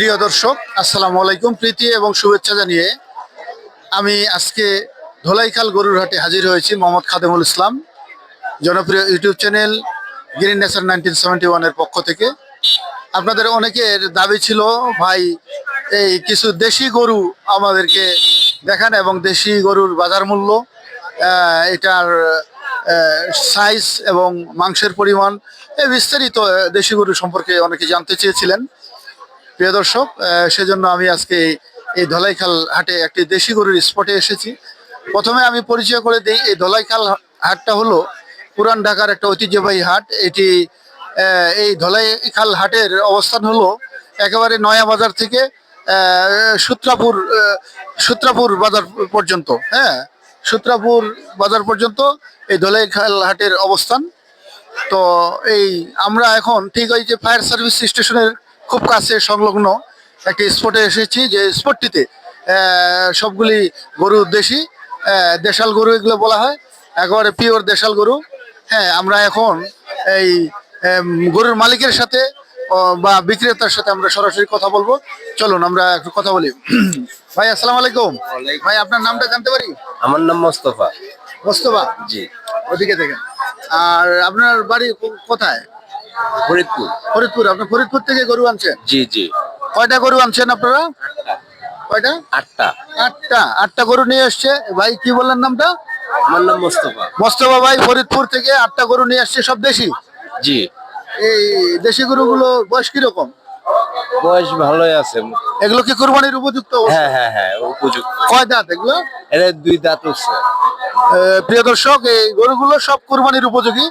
প্রিয় দর্শক, আসসালামু আলাইকুম, প্রীতি এবং শুভেচ্ছা জানিয়ে আমি আজকে ধোলাইখাল গরুর হাটে হাজির হয়েছি মোহাম্মদ খাদেমুল ইসলাম, জনপ্রিয় YouTube channel Green Nature nineteen seventy ওয়ানের পক্ষ থেকে। আপনাদের অনেকের দাবি ছিল, ভাই, এই কিছু দেশি গরু আমাদেরকে দেখান এবং দেশি গরুর বাজার মূল্য এটার সাইজ এবং মাংসের পরিমাণ বিস্তারিত দেশি গরু সম্পর্কে অনেকে জানতে চেয়েছিলেন। প্রিয় দর্শক সেজন্য আমি আজকে এই- ধলাইখাল হাটে একটি দেশি গরুর স্পটে এসেছি। প্রথমে আমি পরিচয় করে দিই, এই ধলাইখাল হাটটা হলো পুরান ঢাকার একটা ঐতিহ্যবাহী হাট। এটি এই ধলাইখাল হাটের অবস্থান হলো একেবারে নয়া বাজার থেকে সূত্রাপুর সূত্রাপুর বাজার পর্যন্ত হ্যাঁ? সূত্রাপুর বাজার পর্যন্ত এই ধলাইখাল হাটের অবস্থান। তো এই, আমরা এখন ঠিক ওই যে ফায়ার সার্ভিস স্টেশনের খুব কাছে সংলগ্ন একটি স্পটে এসেছি যে স্পটটিতে সবগুলি গরু দেশি দেশাল গরু এগুলো বলা হয় একেবারে পিওর দেশাল গরু। হ্যাঁ আমরা এখন এই গরুর মালিকের সাথে বা বিক্রেতার সাথে আমরা সরাসরি কথা বলব। চলুন আমরা একটু কথা বলি। ভাই আসসালাম আলাইকুম। ভাই আপনার নামটা জানতে পারি? আমার নাম মোস্তফা। মোস্তফা? জি। ওদিকে দেখেন। আর আপনার বাড়ি কোথায়? ফরিদপুর। ফরিদপুর আপনি ফরিদপুর থেকে গরু আনছেন? জি জি। কয়টা গরু আনছেন আপনারা? কয়টা? আটটা। আটটা। আটটা গরু নিয়ে এসছে। ভাই কি বললেন নামটা? আমার নাম মোস্তফা। মোস্তফা ভাই ফরিদপুর থেকে আটটা গরু নিয়ে আসছে সব দেশি? জি। এই দেশি গরুগুলো বয়স কীরকম? বয়স ভালোই আছে। এগুলো কি কোরবানির উপযুক্ত হ্যাঁ হ্যাঁ হ্যাঁ উপযুক্ত। কয় দাঁত এগুলো? দুই দাঁত আহ, প্রিয় দর্শক এই গরুগুলো সব কুরবানির উপযোগী।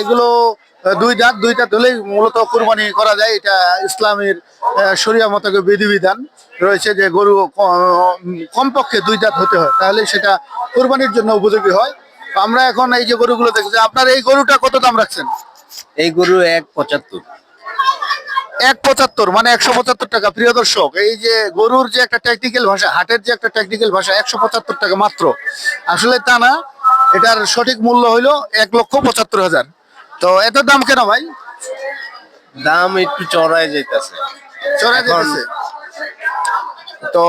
এগুলো দুই দাঁত দুইটা হলেই মূলত কুরবানি করা যায়। এটা ইসলামের শরিয়া মতকে বিধিবিধান রয়েছে যে গরু কমপক্ষে দুই দাঁত হতে হয়। তাহলে সেটা কুরবানির জন্য উপযোগী হয়। আমরা এখন এই যে গরুগুলো দেখছি আপনার এই গরুটা কত দাম রাখছেন? এই গরু এক পঁচাত্তর। এক পঁচাত্তর মানে একশো পঁচাত্তর টাকা। প্রিয় দর্শক এই যে গরুর যে একটা টেকনিক্যাল ভাষা হাটের যে একটা টেকনিক্যাল ভাষা একশো পঁচাত্তর টাকা মাত্র। আসলে তা না এটার সঠিক মূল্য হইল এক লক্ষ পঁচাত্তর হাজার। তো এত দাম কেন ভাই? দাম একটু চড়ায় যাইতেছে। চড়া এখন- যেতেছে তো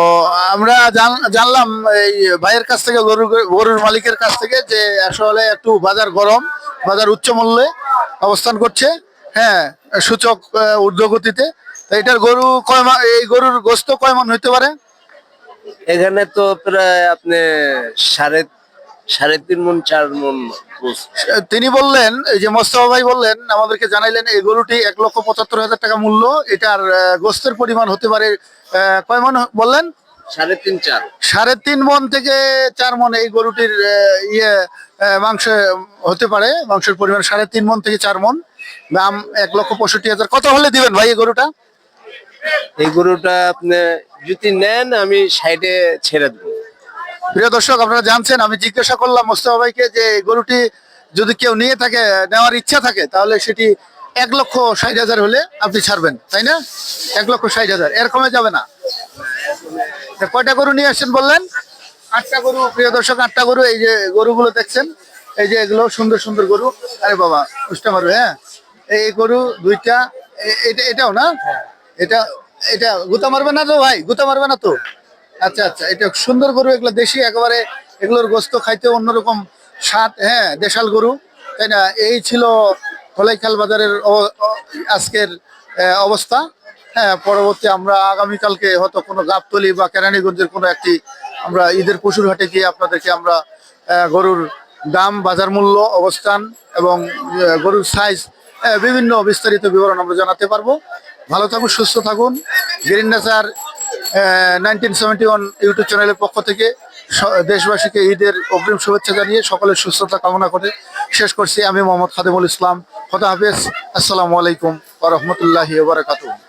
আমরা জান- জানলাম এই ভাইয়ের কাছ থেকে গরুর গরুর মালিকের কাছ থেকে যে আসলে একটু বাজার গরম বাজার উচ্চ মূল্যে অবস্থান করছে। হ্যাঁ সূচক ঊর্ধ্বগতিতে। তো এটার গরু কয় এই গরুর গোস্ত কয় মন হইতে পারে? এখানে তো প্রায় আপনি সাড়ে সাড়ে তিন মন চার মন তিনি বললেন এই যে মোস্তফা ভাই বললেন আমাদেরকে জানাইলেন এই গরুটি এক লক্ষ পঁচাত্তর হাজার টাকা মূল্য এটার গোস্তের পরিমাণ হতে পারে কয় মন বললেন? সাড়ে তিন চার। সাড়ে তিন মন থেকে চার মন এই গরুটির ইয়ে মাংস হতে পারে মাংসের পরিমাণ সাড়ে তিন মন থেকে চার মন। দাম এক লক্ষ পঁয়ষট্টি হাজার। কত হলে দিবেন ভাই এই গরুটা? এই গরুটা আপনি যদি নেন আমি সাইডে ছেড়ে দেবো। প্রিয় দর্শক আপনারা জানছেন আমি জিজ্ঞাসা করলাম মোস্তফা ভাইকে যে গরুটি যদি কেউ নিয়ে থাকে নেওয়ার ইচ্ছা থাকে তাহলে সেটি এক লক্ষ ষাট হাজার হলে আপনি ছাড়বেন তাই না? এক লক্ষ ষাট হাজার এর কমে যাবে না। কয়টা গরু নিয়ে আসছেন বললেন? আটটা গরু প্রিয় দর্শক আটটা গরু এই যে গরুগুলো দেখছেন এই যে এগুলো সুন্দর সুন্দর গরু। আরে বাবা উষ্টা মারবে হ্যাঁ? এই গরু দুইটা এটা এটাও না? এটা এটা গুতা মারবে না তো ভাই? গুতা মারবে না তো? আচ্ছা আচ্ছা এটা সুন্দর গরু, এগুলো দেশি, একেবারে এগুলোর গোস্ত খাইতে অন্যরকম স্বাদ হ্যাঁ দেশাল গরু, তাই না? এই ছিল ধলাইখাল বাজারের আজকের অবস্থা। হ্যাঁ পরবর্তী আমরা আগামীকালকে হয়তো কোনো গাবতলি বা কেরানীগঞ্জের কোনো একটি আমরা ঈদের পশুর হাটে গিয়ে আপনাদেরকে আমরা গরুর দাম, বাজার মূল্য, অবস্থান এবং গরুর সাইজ বিভিন্ন বিস্তারিত বিবরণ আমরা জানাতে পারব। ভালো থাকুন, সুস্থ থাকুন। Green nature nineteen seventy one YouTube চ্যানেলের পক্ষ থেকে দেশবাসীকে ঈদের অগ্রিম শুভেচ্ছা জানিয়ে সকলের সুস্থতা কামনা করে শেষ করছি। আমি মোহাম্মদ খাদেমুল ইসলাম। খোদা হাফেজ। আসসালামু আলাইকুম ওরহমতুল্লাহি বারাকাতুহু।